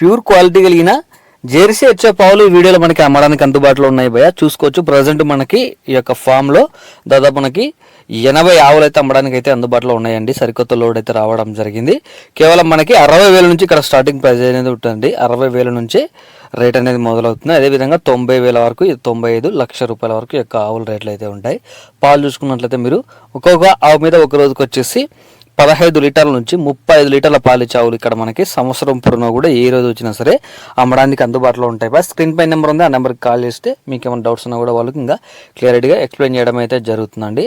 Pure quality కలిగిన Jersey వచ్చే పావులు ఈ వీడియోలో మనకి అమ్మడానికి అందుబాటులో ఉన్నాయి భయ చూసుకోవచ్చు. ప్రజెంట్ మనకి ఈ యొక్క ఫామ్లో దాదాపు మనకి ఎనభై ఆవులు అయితే అమ్మడానికి అయితే అందుబాటులో ఉన్నాయండి. సరికొత్త లోడ్ అయితే రావడం జరిగింది. కేవలం మనకి అరవై వేల నుంచి ఇక్కడ స్టార్టింగ్ ప్రైస్ అనేది ఉంటుంది అరవై వేల నుంచి రేట్ అనేది మొదలవుతుంది. అదేవిధంగా తొంభై వేల వరకు తొంభై ఐదు లక్ష రూపాయల వరకు యొక్క ఆవుల రేట్లు అయితే ఉంటాయి. పాలు చూసుకున్నట్లయితే మీరు ఒక్కొక్క ఆవు మీద ఒక రోజుకి వచ్చేసి పదహైదు లీటర్ల నుంచి ముప్పై ఐదు లీటర్ల పాలు ఆవులు ఇక్కడ మనకి. సంవత్సరం పొడవునా కూడా ఏ రోజు వచ్చినా సరే అమ్మడానికి అందుబాటులో ఉంటాయి. బస్ స్క్రీన్ పై నెంబర్ ఉంది. ఆ నెంబర్కి కాల్ చేస్తే మీకు ఏమైనా డౌట్స్ ఉన్నా కూడా వాళ్ళకి ఇంకా క్లియర్గా ఎక్స్ప్లెయిన్ చేయడం అయితే జరుగుతుందండి.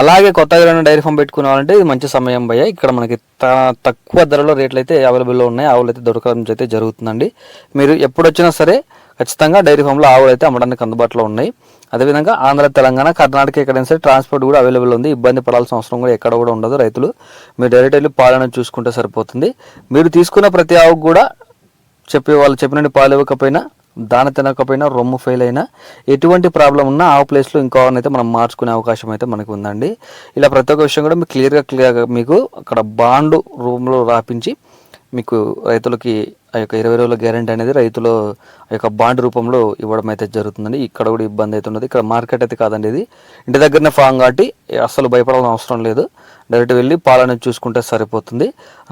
అలాగే కొత్తగా ఏమైనా డైరీ ఫామ్ పెట్టుకునే వాళ్ళంటే ఇది మంచి సమయం భయ్య. ఇక్కడ మనకి తక్కువ ధరలో రేట్లు అయితే అవైలబుల్లో ఉన్నాయి. ఆవులు అయితే దొరకడం అయితే జరుగుతుందండి. మీరు ఎప్పుడొచ్చినా సరే ఖచ్చితంగా డైరీ ఫామ్లో ఆవులు అయితే అమ్మడానికి అందుబాటులో ఉన్నాయి. అదేవిధంగా ఆంధ్ర తెలంగాణ కర్ణాటక ఎక్కడైనా సరే ట్రాన్స్పోర్ట్ కూడా అవైలబుల్ ఉంది. ఇబ్బంది పడాల్సిన అవసరం కూడా ఎక్కడ కూడా ఉండదు రైతులు. మీరు డైరెక్ట్ వెళ్ళి పాలను చూసుకుంటే సరిపోతుంది. మీరు తీసుకున్న ప్రతి ఆవుకు కూడా చెప్పే వాళ్ళు చెప్పినట్టు పాలు ఇవ్వకపోయినా దాన తినకపోయినా రొమ్ము ఫెయిల్ అయినా ఎటువంటి ప్రాబ్లం ఉన్నా ఆ ప్లేస్లో ఇంకో అయితే మనం మార్చుకునే అవకాశం అయితే మనకు ఉందండి. ఇలా ప్రతి ఒక్క విషయం కూడా మీకు క్లియర్గా క్లియర్గా మీకు అక్కడ బాండు రూమ్లో రాపించి మీకు రైతులకి ఆ యొక్క ఇరవై రోజుల గ్యారెంటీ అనేది రైతులు ఆ యొక్క బాండ్ రూపంలో ఇవ్వడం అయితే జరుగుతుందండి. ఇక్కడ కూడా ఇబ్బంది అయితే ఉన్నది. ఇక్కడ మార్కెట్ అయితే కాదండి ఇది. ఇంటి దగ్గరనే ఫామ్ కాబట్టి అస్సలు భయపడాల్సిన అవసరం లేదు. డైరెక్ట్ వెళ్ళి పాలన చూసుకుంటే సరిపోతుంది.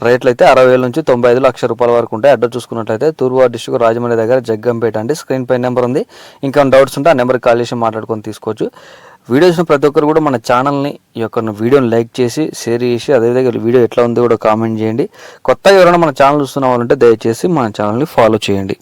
రేట్లు అయితే అరవై వేల నుంచి తొంభై ఐదు లక్షల రూపాయల వరకు ఉంటాయి. అడ్రస్ చూసుకున్నట్లయితే తూర్పు డిస్ట్రిక్ట్ రాజమండ్రి దగ్గర జగ్గంపేట అండి. స్క్రీన్ పై నెంబర్ ఉంది. ఇంకా డౌట్స్ ఉంటే ఆ నెంబర్కి కాల్ చేసి మాట్లాడుకొని తీసుకోవచ్చు. వీడియో చూసిన ప్రతి ఒక్కరు కూడా మన ఛానల్ని ఈ యొక్క వీడియోని లైక్ చేసి షేర్ చేసి అదేవిధంగా వీడియో ఎట్లా ఉందో కూడా కామెంట్ చేయండి. కొత్తగా ఎవరైనా మన ఛానల్ చూస్తున్న వాళ్ళంటే దయచేసి మన ఛానల్ని ఫాలో చేయండి.